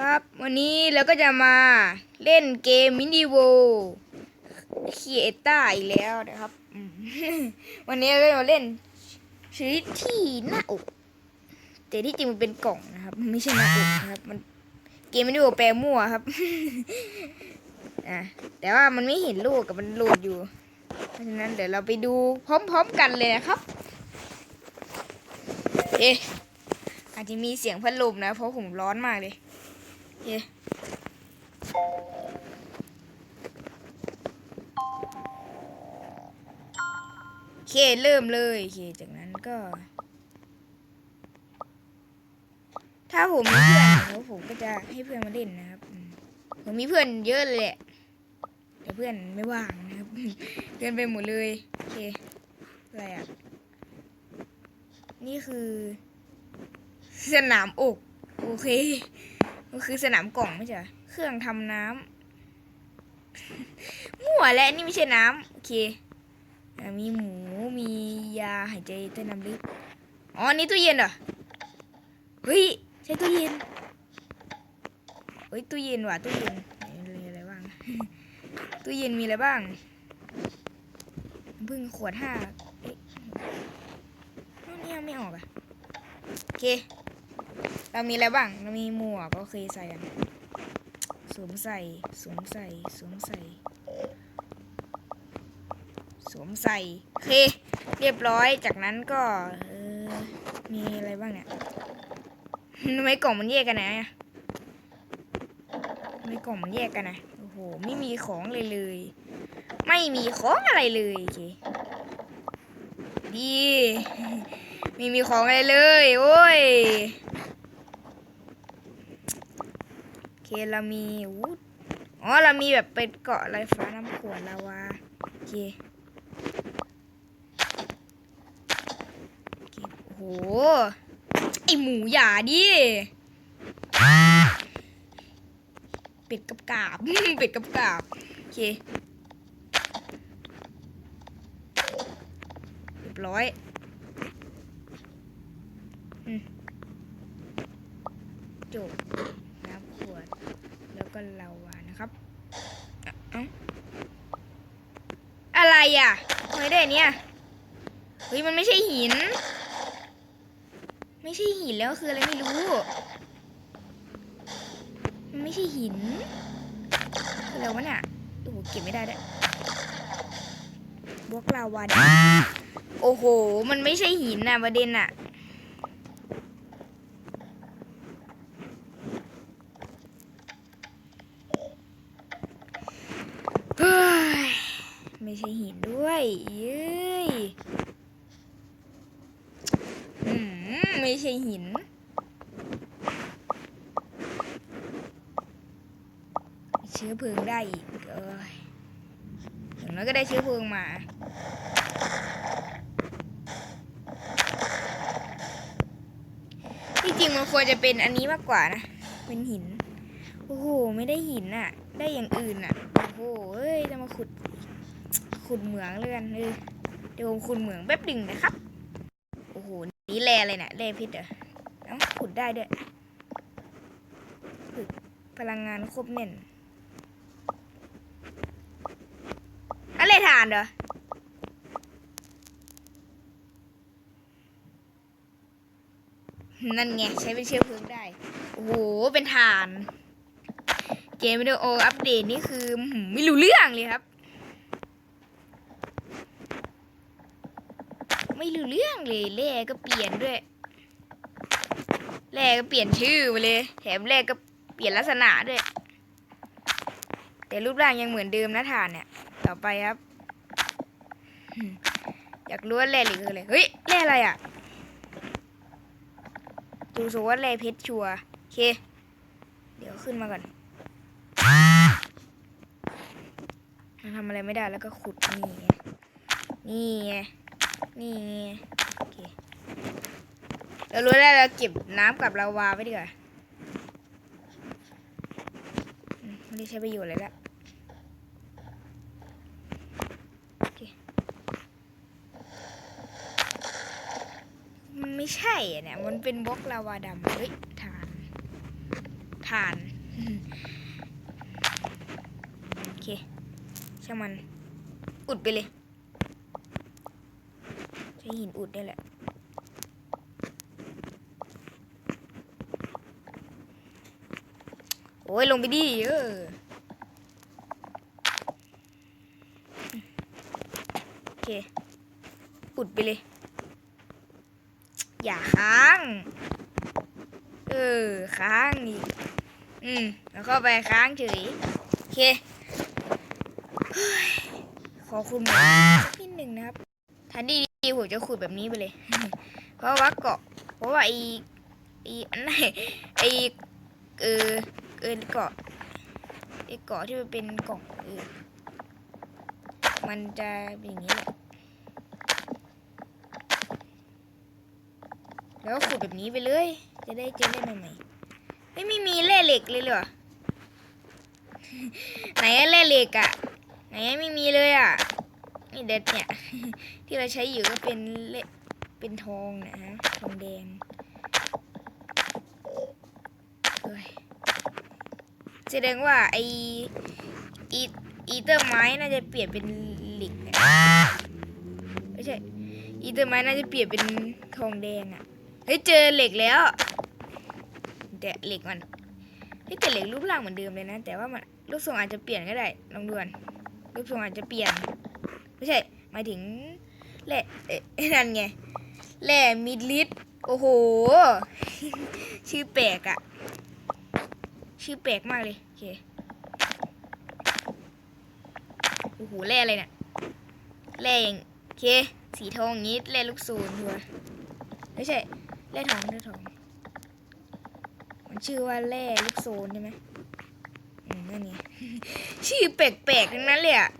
ครับ วันนี้เราก็จะมาเล่นเกมมินิโวเคีเอต้าอีกแล้วนะครับ วันนี้เราก็จะมาเล่นชนิดที่หน้าอกแต่ที่จริงมันเป็นกล่องนะครับมันไม่ใช่หน้าอกนะครับมันเกมมินิโวแปลมั่วครับอะแต่ว่ามันไม่เห็นลูกกับมันโหลดอยู่ เพราะฉะนั้นเดี๋ยวเราไปดูพร้อมๆกันเลยนะครับ เอ๊ะอาจจะมีเสียงพัดลมนะ เพราะผมร้อนมากเลย เคโอเคเริ่มเลยโอเคจากนั้นก็ ถ้าผมมีเพื่อนแล้วผมก็จะให้เพื่อนมาเล่นนะครับ ผมมีเพื่อนเยอะเลยแหละแต่เพื่อนไม่ว่างนะครับเพื่อนไปหมดเลยโอเคอะไรอะนี่คือ สนามอก โอเค ก็คือสนามกล่องไม่ใช่เครื่องทำน้ำมั่วและนี่ไม่ใช่น้ำโอเคมีหมูมียาหายใจใต้น้ำลึกอ๋อนี่ตู้เย็นเหรอเฮ้ยใช่ตู้เย็นเฮ้ยตู้เย็นว่ะตู้เย็นมีอะไรบ้างตู้เย็นมีอะไรบ้างพึ่งขวดห้าเอ๊ะนนี่ยังไม่ออกอะโอเค เรามีอะไรบ้าง เรามีหมวกก็เคยใส่สวมใส่สวมใส่สวมใส่สวมใส่โอเค เรียบร้อยจากนั้นก็เออมีอะไรบ้างเนี่ยทำไมกล่องมันแยกกันนะทำไมกล่องมันแยกกันนะโอ้โหไม่มีของเลยเลย ไม่มีของอะไรเลยโอเคดีไม่มีของอะไรเลย โอ้ย โอ เคเรามีอู้อ๋อเรามีแบบเป็นเกาะลอยฟ้าน้ำขวดลาวาโอเคโอเคโอ้โหไอหมูหยาดิเป็ดกับกาบเป็ดกับกาบโอเคเรียบร้อยจบน้ำขวด แล้วก็ลาวา นะครับ อะไรอะทำไมได้เนี่ยเฮ้ยมันไม่ใช่หิน ไม่ใช่หินแล้วคืออะไรไม่รู้ มันไม่ใช่หินคืออะไรวะเนี่ยโอ้โหเก็บไม่ได้ด้วยบล็อกลาวาดโอ้โห มันไม่ใช่หินน่ะประเด็นน่ะ เฮ้ย ไม่ใช่หินด้วยเย้ยอืมไม่ ใช่หิน เชื้อเพลิงได้อีกเอ้ยอย่างน้อยก็ได้เชื้อเพลิงมาที่จริงมันควรจะเป็นอันนี้มากกว่านะ เป็นหิน โอ้โห ไม่ได้หินอะ ได้อย่างอื่นอะ โอ้โหเอ้ย จะมาขุด ขุดเหมืองเลยกันเออเดี๋ยวผมขุดเหมืองแป๊บหนึ่งนะครับ นี่แร่อะไรเนี่ยแร่พิษเหรอเอ้าขุดได้ด้วยขุดพลังงานครบแน่นอะไรฐานเหรอนั่นไง ใช้เป็นเชื้อเพลิงได้ โอ้โห เป็นฐาน เกมวิดีโออัปเดตนี่คือ ไม่รู้เรื่องเลยครับ ไม่รู้เรื่องเลยแร่ก็เปลี่ยนด้วยแร่ก็เปลี่ยนชื่อไปเลย แถมแร่ก็เปลี่ยนลักษณะด้วย แต่รูปร่างยังเหมือนเดิมนะฐานเนี่ย ต่อไปครับ อยากรู้ว่าแร่หรือคืออะไรเฮ้ยแร่อะไรอะดูสว่าแร่เพชรชัวโอเค เดี๋ยวขึ้นมาก่อนมันทำอะไรไม่ได้แล้วก็ขุดนี่ไงนี่ไง นี่โอเคเรารู้แล้วเราเก็บน้ำกับลาวาไว้ดีกว่าไม่ได้ใช้ประโยชน์เลยละมันไม่ใช่อะเนี่ย มันเป็นบล็อกลาวาดำเฮ้ยฐานฐผ่าน โอเค ช่างมัน อุดไปเลย ใช้หินอุดได้แหละ โอ้ยลงไปดิเออโอเคอุดไปเลย อย่าค้าง เออ ค้างอีกอืมแล้วเข้าไปค้างเฉยโอเคขอคุณมอสักนิดหนึ่งนะครับทันดี ดีผมจะขุดแบบนี้ไปเลย เพราะว่าเกาะ เพราะว่าไอไออันไหนไอเออเออเกาะไอเกาะที่มันเป็นกล่องเออมันจะเป็นอย่างนี้แหละแล้วขุดแบบนี้ไปเลย จะได้เจอได้ใหม่ๆไม่ไม่มีแร่เหล็กเลยเหรอไหนแร่เหล็กอะไหนไม่มีเลยอะีเด็ดเนี่ย ที่เราใช้อยู่ก็เป็นเละเป็นทองนะฮะทองแดงเฮ้ยแสดงว่าไออีอีเตอร์ไม้น่าจะเปลี่ยนเป็นเหล็กนะไม่ใช่อีเตอร์ไม้น่าจะเปลี่ยนเป็นทองแดงอะเฮ้ยเจอเหล็กแล้วแดะเหล็กมันเฮ้ยแต่เหล็กรูปร่างเหมือนเดิมเลยนะ แต่ว่ามันรูปทรงอาจจะเปลี่ยนก็ได้ลองดูก่อนรูปทรงอาจจะเปลี่ยน ไม่ใช่หมายถึงแหล่เอ๊ะนั่นไงแหล่มิดลิตโอ้โห ชื่อแปลกอะชื่อแปลกมากเลยโอเคโอ้โหแร่อะไรเนี่ยแร่อย่างโอเคสีทองงนี้แร่ลูกซูนทัวร์ไม่ใช่แร่ทองแร่ทองมันชื่อว่าแร่ลูกโซนใช่ไหมอืมนั่นไง ชื่อแปลกๆทั้งนั้นเลยอะ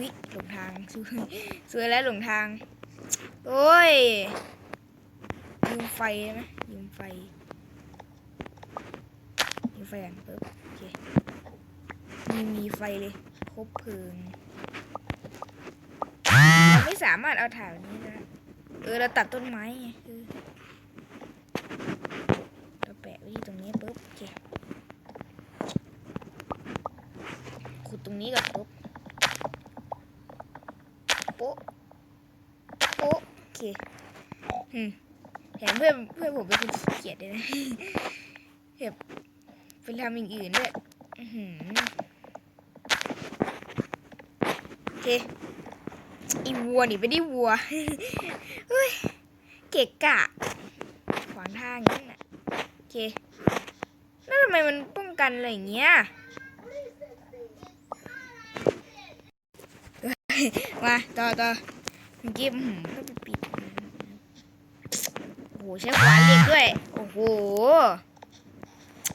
วิหลงทางสวยสวยแล้วหลงทาง โอ้ยยืมไฟได้ไหมยืมไฟยืมไฟกันปึ๊บโอเคมีมีไฟเลยครบเพลิงเราไม่สามารถเอาถ่านนี้ได้เออเราตัดต้นไม้ไงเออเราแปะไว้ที่ตรงนี้ปุ๊บโอเคขุดตรงนี้ก่อนปุ๊บโป๊ะโป๊ะโอเคอืม แถมเพื่อนเพื่อนผมเป็นคนขี้เกียจเลยนะแบบเป็นทำอย่างอื่นด้วยอื้อหือโอเคอีวัวนี่ไม่ได้วัวเฮ้ยเกะกะ ขวางทางอย่างนี้น่ะโอเค แล้วทำไมมันป้องกันอะไรอย่างเงี้ยมาต่อต่อเมื่อกี้ผมก็ไป หใช้ขวานเหล็กด้วย โอ้โห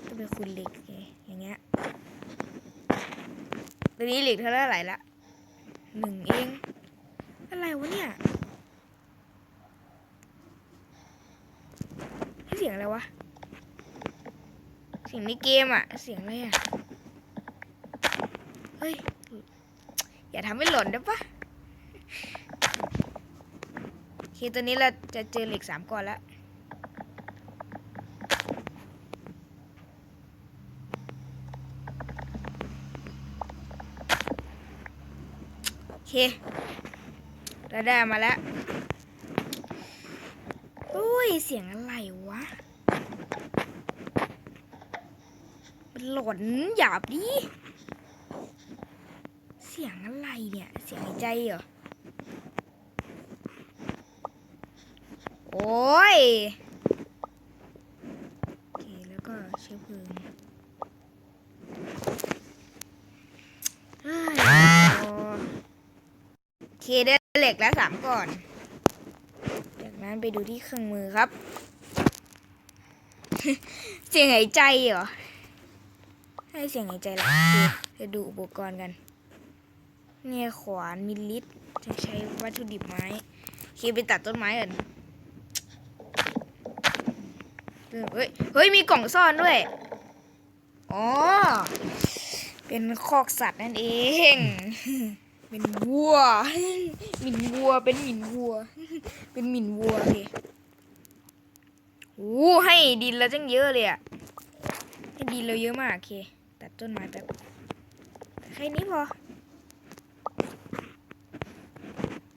ต้องเป็นคุณเหล็กไงอย่างเงี้ยตอนนี้เหล็กเท่าไหร่ละหนึ่งเอง อะไรวะเนี่ยเสียงอะไรวะ เสียงในเกมอะเสียงอะไรอะเฮ้ย อย่าทำให้หล่นได้ปะโอเคตอนนี้เราจะเจอเหล็กสามก้อนแล้ว เคเราได้มาแล้วโอ้ย เสียงอะไรวะ มันหลอนหยาบดิ เสียงอะไรเนี่ย เสียงใจเหรอ โอ้ย โอเค แล้วก็เชื้อเพลิงเฮ้ยโอ เคได้เหล็กแล้วสามก่อน จากนั้นไปดูที่เครื่องมือครับ เสียงหายใจเหรอ ให้เสียงหายใจละโอเคจะดูอุปกรณ์กัน เนี่ยขวานมิลลิตรจะใช้วัตถุดิบไม้โอเคไปตัดต้นไม้ก่อนเฮ้ย เฮ้ย มีกล่องซ่อนด้วย อ๋อ เป็นคอกสัตว์นั่นเอง เป็นวัวหมิ่นวัว เป็นหมิ่นวัว เป็นหมิ่นวัวเคโหโอ้ให้ดินเราจังเยอะเลยอะให้ดินเราเยอะมากโอเค ตัดต้นไม้แป๊บแค่นี้พอ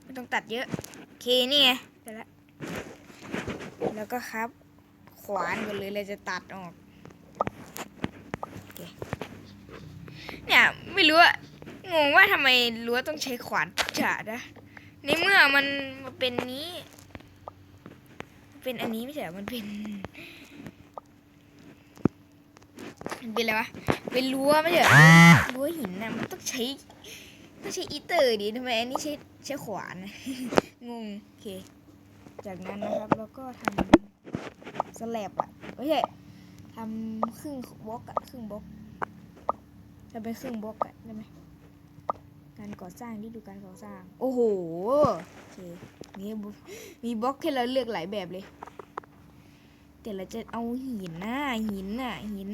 ไม่ต้องตัดเยอะ โอเค นี่ไงได้แล้ว แล้วก็ครับ ขวานกันเลยเราจะตัดออกเเนี่ย ไม่รู้อะ งงว่าทำไมรั้วต้องใช้ขวานจ่านะในเมื่อมันมาเป็นนี้ เป็นอันนี้ไม่ใช่มันเป็นมันเป็นอะไรวะ เป็นรั้วไม่ใช่รั้วหินนะมันต้องใช้ต้องใช้อีเตอร์ดิทำไมอันนี้ใช้ใช้ขวานงงโอเค จากนั้นนะครับแล้วก็ทำสแลบอะไม่ใช่ทำครึ่งบล็อกอะครึ่งบล็อกจะเป็นครึ่งบล็อกอะได้ไหม การก่อสร้างที่ดูการก่อสร้าง โอ้โหโอเคมีบมีบล็อกให้เราเลือกหลายแบบเลย แต่เราจะเอาหินน่ะหินน่ะหิน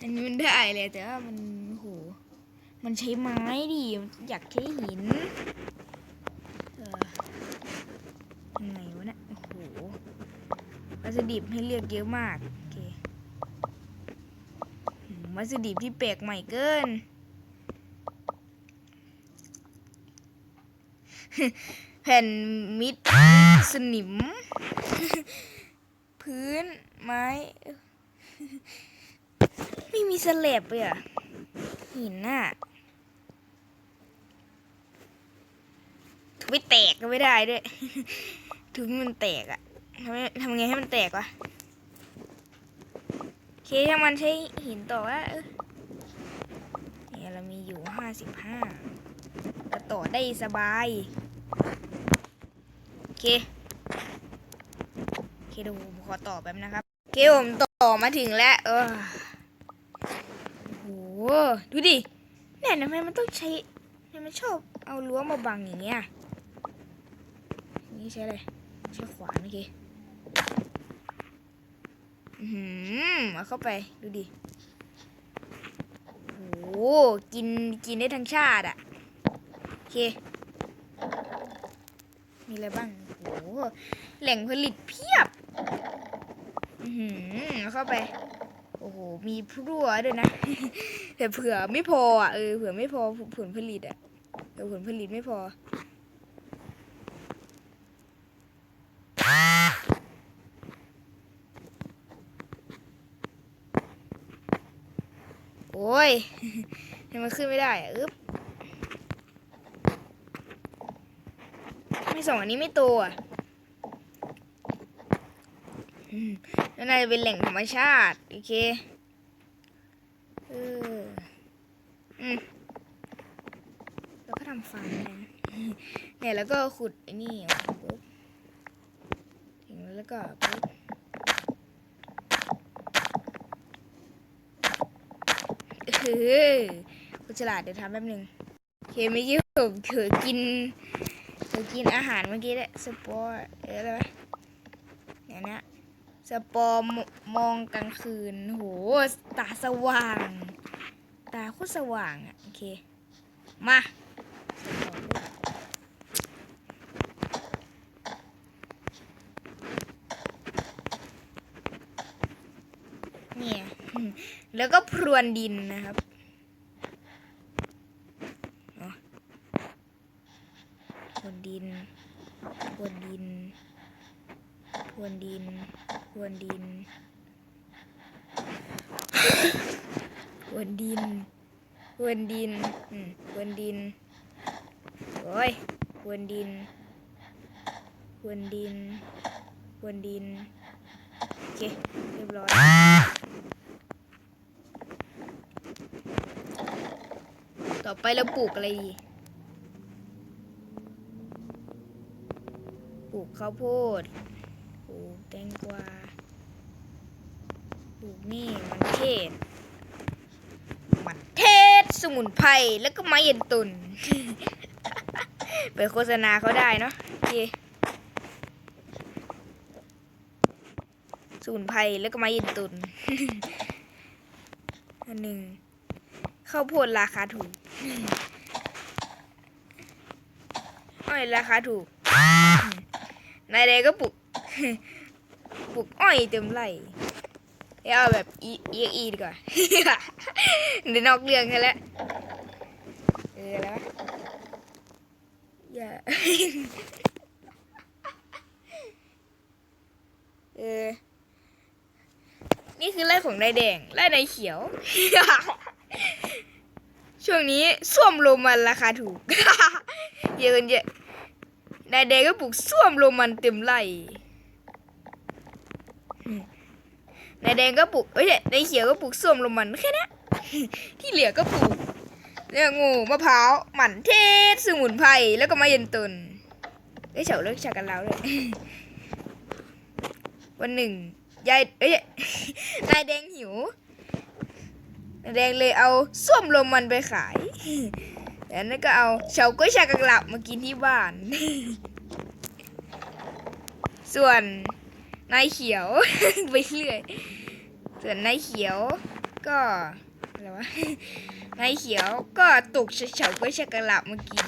อันนี้มันได้เลยแต่ว่ามันโอ้โหมันใช้ไม้ดิอยากใช้หิน เออยังไงวะเนี่ย โอ้โหวั สดิบให้เลือกเยอะมากโอเคอืมวัสดิบที่แปลกใหม่เกิน แผ่นมิดสนิม พื้นไม้ ไม่มีสเลบเลยอะหินน่ะทุบไม่แตกก็ไม่ได้ด้วยทุบให้มันแตกอะ ทำไมทำไงให้มันแตกวะเคถ้ามันใช้หินต่อว่าเนี่ยเรามีอยู่ห้าสิบห้าก็ต่อได้สบาย โอเค โอเคดี๋ยวผมขอต่อแป๊บนะครับ โอเคผมต่อมาถึงแล้ว เออโอ้โห ดูดิเนี่ยทำไมมันต้องใช้ทำไมมันชอบเอารั้วมาบังอย่างเงี้ย นี่ใช้อะไรใช้ขวานโอเคอือ หือเอาเข้าไปดูดิโอ้โหกินกินได้ทั้งชาติอะโอเค มีอะไรบ้างโอ้โหแหล่งผลิตเพียบอือหือเอาเข้าไป โอ้โห มีพรั่วด้วยนะ แต่เผื่อไม่พออะเออเผื่อไม่พอผลผลิตอะเออผลผลิตไม่พอ โอ้ย ยังมันขึ้นไม่ได้อะอึ๊บไม่สองอันนี้ไม่โตอะอืมแล้วน่าจะเป็นแหล่งธรรมชาติ โอเคเอออืมแล้วก็ทำฟาร์มนะเนี่ยแล้วก็ขุดไอ้นี่ออกปุ๊บถึงแล้วก็ปุ๊บเออ กูฉลาดเดี๋ยวทำแป๊บหนึ่งโอเคเมื่อกี้ผมเผลอกินเผลอกินอาหารเมื่อกี้แหละสปอร์อะไรวะเนี่ยนะสปอร์มมองกลางคืนโหตาสว่าง ตาโคตรสว่างอะโอเค มาเนี่ยแล้วก็พรวนดินนะครับเอาพรวนดิน พรวนดิน พรวนดิน พรวนดิน พรวนดิน พรวนดิน อืมพรวนดิน โอ้ยพรวนดิน พรวนดิน พรวนดิน โอเค เรียบร้อย ต่อไปเราปลูกอะไรดี ปลูกข้าวโพด ปลูกแตงกวา ปลูกนี่มันเทศ มันเทศ สมุนไพร แล้วก็ไม้เย็นตุน ไปโฆษณาเขาได้เนาะโอเคสมุนไพร แล้วก็ไม้เย็นตุนอันหนึ่งข้าวโพดราคาถูก อ้อยราคาถูก นายแดงก็ปลูกปลูกอ้อยเต็มไร่เอาแบบอีเอียอีดีกว่าเดี๋ยวนอกเรื่องกันแล้วเออแล้วะอย่าเออ นี่คือไร่ของนายแดงไร่นายเขียว ช่วงนี้ส้วมโรมันราคาถูก เยอะกันเยอะนายแดงก็ปลูกส้วมโรมันเต็มไร่นายแดงก็ปลูกเอ้ยนายเขียวก็ปลูกส้วมโรมันแค่นั้ที่เหลือก็ปลูกเรื่องงูมะพร้าวหมั่นเทศสมุนไพรแล้วก็มะเย็นตุนเอ้ยเฉาเลิกฉากกันแล้วเลยวันหนึ่งยายเอ้ยนายแดงหิว แดงเลยเอาส้วมโรมันไปขายแล้วนั่นก็เอาเฉาก๊วยชากังหลับมากินที่บ้าน ส่วนนายเขียวไปเรื่อย ส่วนนายเขียวก็อะไรวะนายเขียวก็ตกเฉาก๊วยชากังหลับมากิน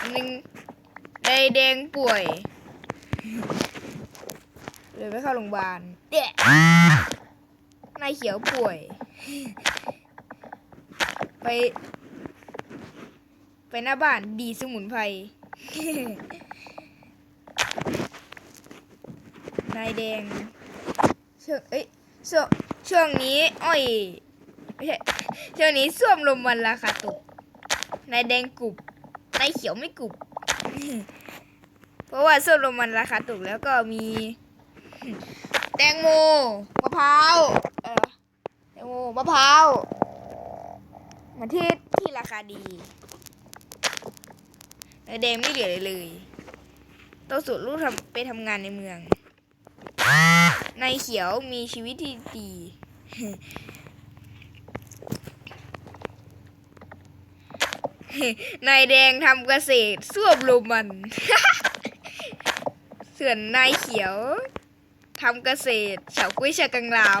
อันหนึงนายแดงป่วย เลยไม่เข้าโรงพยาบาลเดะนายเขียวป่วย ไป ไปหน้าบ้านดีสมุนไพร นายแดงช่วงเอ้ยช่วงช่วงนี้อ้อยไม่ใช่ช่วงนี้ส้วมลมมันราคาตก นายแดงกรุบ นายเขียวไม่กรุบ เพราะว่าส้วมลมมันราคาตกแล้วก็มี แตงโมมะพร้าว มะพร้าวมาที่ที่ราคาดีนายแดงไม่เหลือเลยเลยต้องสูตรลูกทำไปทำงานในเมืองนายเขียวมีชีวิตที่ดีนายแดงทำเกษตรสวบลมมัน ส่วนนายเขียวทำเกษตรเฉากุ้ยชากังลาว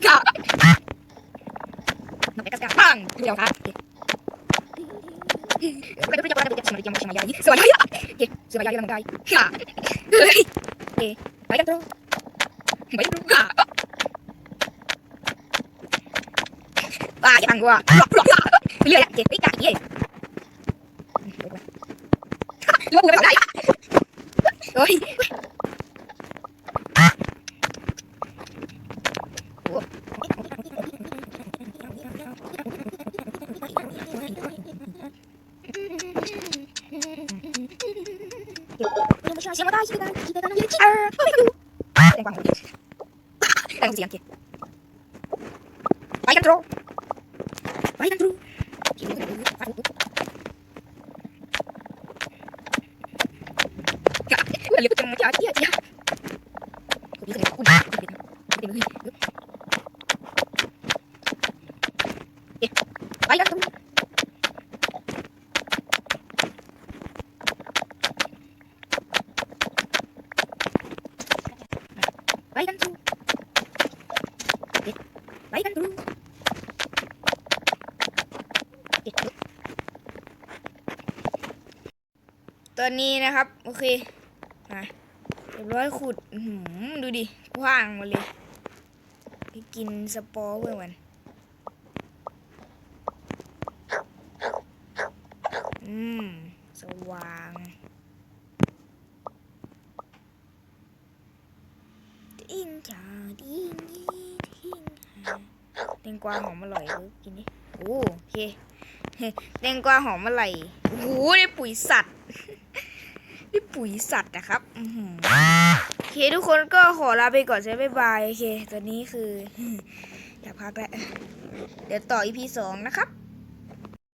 かなんでかすかパンいいよかこれどれだこれだしまりきましまやいすわやいけすわやいなのかいはえバイラトロバイラトロはあやばんごわプロプロプロいやいやいやいや Đúng không? Đúng không? Đúng không? Đúng không? lang siang, Yankee. I can throw. I can throw. Udah liput yang ya. อนนี้นะครับ โอเคมาเรียบร้อยขุดหดูดิกว้างหมาเลยไปกินสปอร์เพื่อนมันอืม สว่างดิ้งจ่าดิ้งยี่ดิ้งหาแตงกวาหอมอร่อยเออกินดิโอ้โอเคแตงกวาหอมอร่อยโอ้โหได้ปุ๋ยสัตว์ นี่ปุ๋ยสัตว์นะครับโอเคทุกคนก็ขอลาไปก่อนใช่บ๊ายบายโอเคตอนนี้คือ อยากพักแล้วเดี๋ยวต่ออีพีสองนะครับ